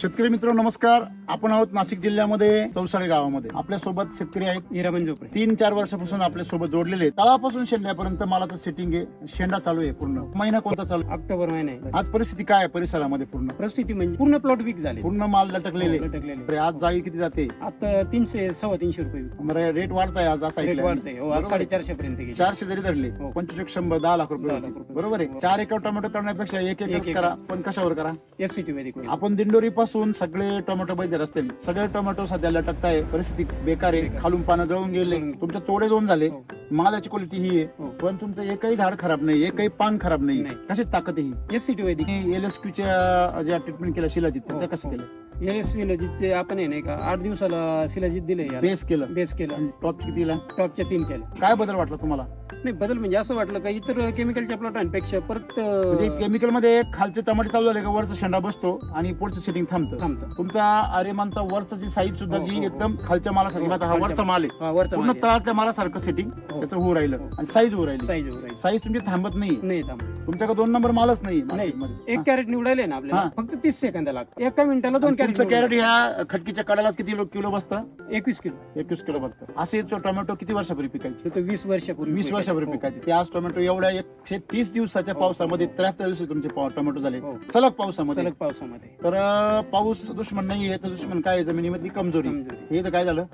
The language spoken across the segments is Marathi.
शेतकरी मित्र नमस्कार आपण आहोत नाशिक जिल्ह्यामध्ये चौसाळे गावामध्ये आपल्यासोबत शेतकरी आहेत हिरामन झोपडे तीन चार वर्षापासून आपल्यासोबत जोडलेले आहेत. तळापासून शेंड्यापर्यंत मालाचं सेटिंग आहे शेंडा चालू आहे पूर्ण महिना कोणता चालू आहे? ऑक्टोबर महिना आहे आज परिस्थिती काय आहे परिसरामध्ये पूर्ण परिस्थिती म्हणजे पूर्ण प्लॉट वीक झाले पूर्ण माल लटकलेले हो, लटकलेले. आज जाळी किती जाते आता तीनशे सव्वा तीनशे रुपये रेट वाढताय आज असा रेट हो आज बरोबर. साडेचारशे पर्यंत गेले चारशे जरी धरले हो. पंचवीस एक शंभर दहा लाख रुपये दहा होतील. लाख रुपये. बरोबर आहे. चार एकर टोमॅटो करण्यापेक्षा एक एक एकर. करा पण कशावर करा एस सी टी मध्ये करू. आपण दिंडोरी पासून सगळे टोमॅटो बैदर असतील. सगळे टोमॅटो सध्या लटकताय. परिस्थिती बेकार आहे. खालून पानं जळून गेले. जळून. तुमच्या तोडे दोन झाले. हो. मालाची क्वालिटी ही आहे. हो. पण तुमचं एकही झाड खराब नाही. एकही पान खराब नाही. नाही. कशी ताकद आहे ही? S C T Vedic. L S ज्या ट्रीटमेंट केल्या शिलाजीत. हो, त्या कसं हो. केलं एस शिलाजीत ते आपण आहे नाही का आठ दिवसाला शिलाजीत दिले बेस केलं. बेस केलं. टॉप कितीला? टॉपच्या तीन केलं. काय बदल वाटला तुम्हाला? नाही बदल म्हणजे असं वाटलं का इतर केमिकलच्या प्लॉटांपेक्षा परत म्हणजे केमिकलमध्ये खालचे टमाटे चालू झाले का वरचा शेंडा बसतो आणि पुढचं सेटिंग थांबतं. थांबतं. तुमचा आरेमानचा वरचा जी साईज सुद्धा हो, जी हो, हो. एकदम खालच्या मालासारखी हो, आता हा वरचा माल आहे. हा, वरचा पूर्ण माल आहे. तळातल्या मालासारखं सेटिंग हो. त्याचं होऊ राहिलं. आणि साईज होऊ राहिली. साईज वर आहे. साईज तुमची थांबत नाही. नाही थांब तुमच्याकडे दोन नंबर मालच नाही. नाही. एक कॅरेट निवडायले ना आपल्याला. हा. फक्त तीस सेकंद लागतात. एका मिनिटाला दोन आणि कॅरेट तुमचं कॅरेट ह्या खटकीच्या कडालाच किती किलो- किलो बसतं? एकवीस किलो. एकवीस किलो बसतं. असे तो टोमॅटो किती वर्षापूर्वी पिकायचे? तर वीस वर्षापूर्वी वीस वर्षापूर्वी हो. पिकायचे ते आज टोमॅटो एवढ्या एकशे तीस दिवसाच्या पावसामध्ये त्र्याहत्तर दिवस तुमचे पाव- टोमॅटो झाले हो. सलग पावसामध्ये सलग पावसामध्ये तर अं, पाऊस दुश्मन नाहीये तर दुश्मन काय आहे? जमिनीमधली कमजोरी कमजोरी. हे तर काय झालं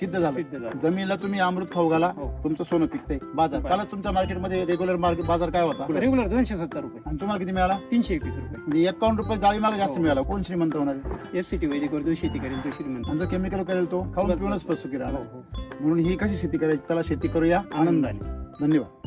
सिद्ध झालं सिद्ध झालं. जमिनीला तुम्ही अमृत खाऊ घाला हो. तुमचं सोनं पिकतंय बाजार बरं. कालच तुमच्या मार्केटमध्ये रेग्युलर मार्केट बाजार काय होता रेग्युलर दोनशे सत्तर रुपये आणि तुम्हाला किती मिळाला तीनशे एकवीस रुपये म्हणजे एकावन्न रुपये जाळी मला जास्त हो. मिळाला कोण श्रीमंत होणार आहे? एस सी टी वैदिक शेती करेल तो श्रीमंत आणि जो केमिकल करेल तो खाऊन. पिऊनच हो, हो. म्हणून ही कशी शेती करायची चला शेती करूया आनंद आनंदाने धन्यवाद